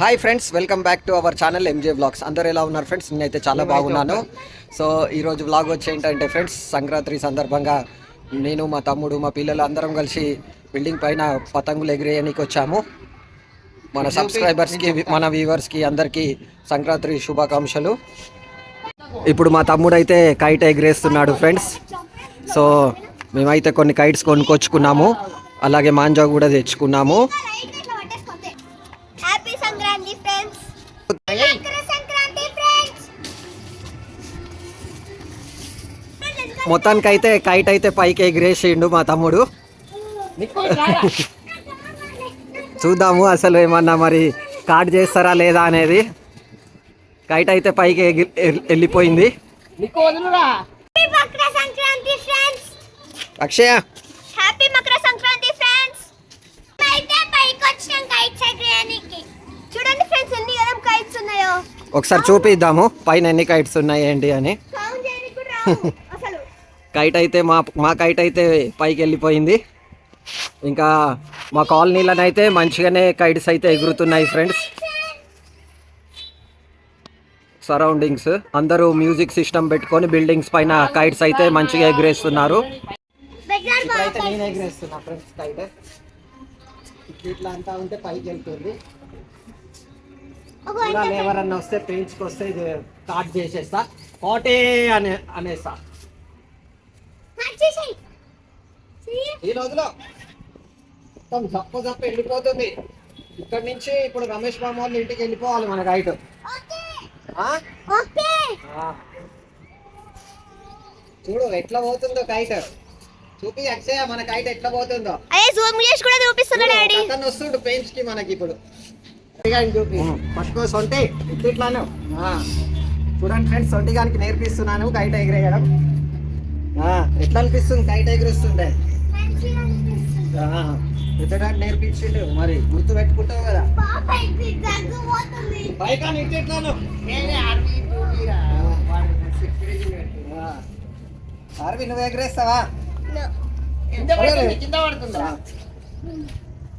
Hi friends welcome back to our channel MJ blogs అందరూ ఎలా ఉన్నారు ఫ్రెండ్స్ నేనైతే చాలా బాగున్నాను. సో ఈరోజు బ్లాగ్ వచ్చి ఏంటంటే ఫ్రెండ్స్ సంక్రాంతి సందర్భంగా నేను మా తమ్ముడు మా పిల్లలు అందరం కలిసి బిల్డింగ్ పైన పతంగులు ఎగిరేయడానికి వచ్చాము. మన సబ్స్క్రైబర్స్కి మన వ్యూవర్స్కి అందరికీ సంక్రాంతి శుభాకాంక్షలు. ఇప్పుడు మా తమ్ముడు అయితే కైట్ ఎగిరేస్తున్నాడు ఫ్రెండ్స్ సో మేమైతే కొన్ని కైట్స్ కొనుక్కొచ్చుకున్నాము. అలాగే మాంజా కూడా తెచ్చుకున్నాము. మొత్తానికైతే కైట్ అయితే పైకి ఎగిరేసిండు మా తమ్ముడు. చూద్దాము అసలు ఏమన్నా మరి కార్డ్ చేస్తారా లేదా అనేది. కైట్ అయితే పైకి వెళ్ళిపోయింది. Happy Makar Sankranti friends. అక్షయ హ్యాపీ మకర సంక్రాంతి ఫ్రెండ్స్ అయితే పైకి వచ్చినాం కైట్స్ ఎగరేయడానికి చూడండి ఫ్రెండ్స్ ఎన్ని గరం కైట్స్ ఉన్నాయో ఒకసారి చూపిద్దాము. పైన ఎన్ని కైట్స్ ఉన్నాయి ఏంటి అని. కౌంట్ అయితే మా మా కైట్ అయితే పైకి వెళ్ళిపోయింది. ఇంకా మా కాలనీలోనైతే మంచిగానే కైట్స్ అయితే ఎగురుతున్నాయి ఫ్రెండ్స్. సరౌండింగ్స్ అందరూ మ్యూజిక్ సిస్టమ్ పెట్టుకొని బిల్డింగ్స్ పైన కైట్స్ అయితే మంచిగా ఎగిరేస్తున్నారు. ఇట్లా అంతా ఉంటే పైకి వెళ్తుంది చూడాలి ఎవరన్నా వస్తే పెయింట్స్కి వస్తే ఇది కాట్ చేసేస్తా. కోటే అనే అనేస్తా. ఈ రోజులో మొత్తం జప్ప జప్ప వెళ్ళిపోతుంది ఇక్కడ నుంచి ఇప్పుడు రమేష్ బాబు వాళ్ళ ఇంటికి వెళ్ళిపోవాలి మన ఆ. చూడు ఎట్లా పోతుందో కైట్ చూపి అక్షయ మన కైట్ ఎట్లా పోతుందో. అయ్యే జూమ్ చేసి కూడా చూపిస్తున్నా డాడీ. అతను వస్తుండు పెయింట్స్కి మనకి ఇప్పుడు. పట్టుకో సొంటి ఇట్లాను ఆ. చూడండి ఫ్రెండ్స్ సొంటిగానికి నేర్పిస్తున్నాను కైట్ ఎగిరేయడం ఆ, ఎట్లా అనిపిస్తుంది కైట్ ఆ, పెట్టడానికి నేర్పించిండు. మరి గుర్తు పెట్టుకుంటావు కదా ఇట్లాను ఆర్వి నువ్వు ఎగరేస్తావా?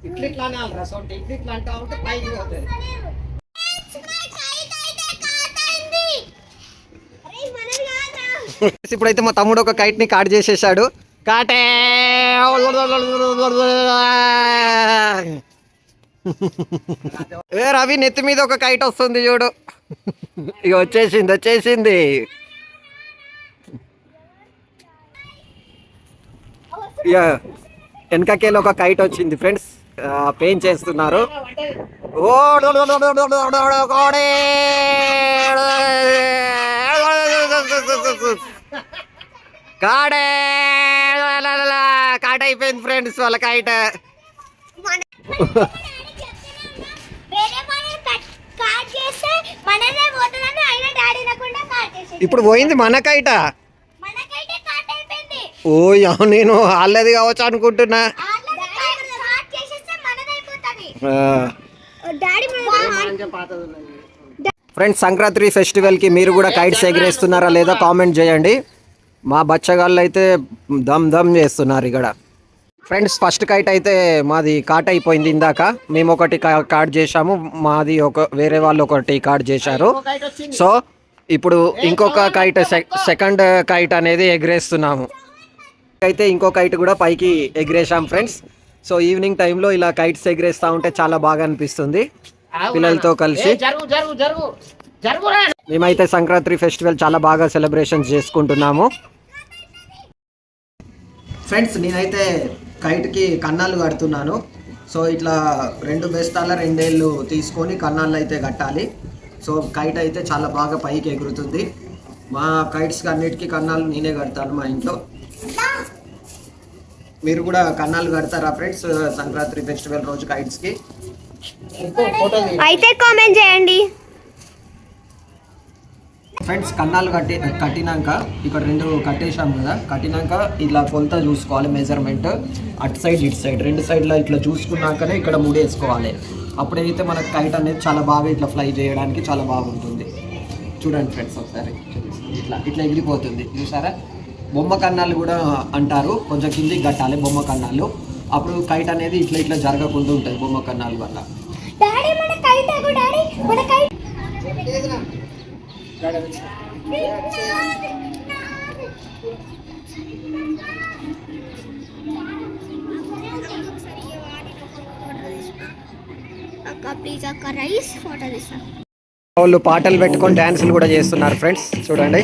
ఇట్లా ఇట్లా ఇట్లా అంటా ఉంటే పైకి పోతుంది. ఇప్పుడైతే మా తమ్ముడు ఒక కైట్ని కాట్ చేసేసాడు. కాటే! ఏ రవి నెత్తి మీద ఒక కైట్ వస్తుంది చూడు. ఇక వచ్చేసింది వచ్చేసింది. ఇక వెనకకేలో ఒక కైట్ వచ్చింది ఫ్రెండ్స్. పెయిన్ చేస్తున్నారు ఓ కోడే. కాట్ అయిపోయింది ఫ్రెండ్స్ వాళ్ళ చేసేది ఇప్పుడు పోయింది మన కైట ఓ యా, నేను వాళ్ళది కావచ్చు అనుకుంటున్నా ఆల్రెడీ కాట్ చేసేస్తే మనదైపోతుంది ఆ. డాడీ ఫ్రెండ్స్ సంక్రాంతి ఫెస్టివల్కి మీరు కూడా కైట్స్ ఎగిరేస్తున్నారా లేదా కామెంట్ చేయండి. మా బచ్చగాళ్ళు అయితే దమ్ దమ్ చేస్తున్నారు ఇక్కడ. ఫ్రెండ్స్ ఫస్ట్ కైట్ అయితే మాది కాట్ అయిపోయింది ఇందాక. మేము ఒకటి కా- కార్డ్ చేశాము. మాది ఒక వేరే వాళ్ళు ఒకటి కార్డ్ చేశారు. సో ఇప్పుడు ఇంకొక కైట్ సెకండ్ కైట్ అనేది ఎగిరేస్తున్నాము. అయితే ఇంకో కైట్ కూడా పైకి ఎగిరేసాం ఫ్రెండ్స్ సో ఈవినింగ్ టైంలో ఇలా కైట్స్ ఎగిరేస్తూ ఉంటే చాలా బాగా అనిపిస్తుంది. పిల్లలతో కలిసి. జరుగు జరుగు జరుగు. జరుగురా మేమైతే సంక్రాంతి ఫెస్టివల్ చాలా బాగా సెలబ్రేషన్స్ చేసుకుంటున్నాము. ఫ్రెండ్స్ నేనైతే కైట్కి కన్నాలు కడుతున్నాను. సో ఇట్లా రెండు బెస్తాల రెండేళ్ళు తీసుకొని కన్నాళ్ళు అయితే కట్టాలి. సో కైట్ అయితే చాలా బాగా పైకి ఎగురుతుంది. మా కైట్స్కి అన్నిటికీ కన్నాలు నేనే కడతాను మా ఇంట్లో. మీరు కూడా కన్నాలు కడతారా ఫ్రెండ్స్? సంక్రాంతి ఫెస్టివల్ రోజు కైట్స్కి అయితే కామెంట్ చేయండి. ఫ్రెండ్స్ కన్నాలు కట్టి కట్టినాక ఇక్కడ రెండు కట్టేసాం కదా. కట్టినాక ఇలా కొలత చూసుకోవాలి మెజర్మెంట్ అటు సైడ్ ఇటు సైడ్ రెండు సైడ్లో ఇట్లా చూసుకున్నాకనే ఇక్కడ ముడేసుకోవాలి. అప్పుడైతే మనకు కైట్ అనేది చాలా బాగా ఇట్లా ఫ్లై చేయడానికి చాలా బాగుంటుంది. చూడండి ఫ్రెండ్స్ ఒకసారి. ఇట్లా ఇట్లా ఎగిరిపోతుంది. చూసారా? బొమ్మ కన్నాలు కూడా అంటారు. కొంచెం కిందికి కట్టాలి బొమ్మ కన్నాలు. అప్పుడు కైట్ అనేది ఇట్లా ఇట్లా జరగకుండా ఉంటుంది బొమ్మ కన్నాలు వల్ల. వాళ్ళు పాటలు పెట్టుకొని డాన్సులు కూడా చేస్తున్నారు ఫ్రెండ్స్. చూడండి.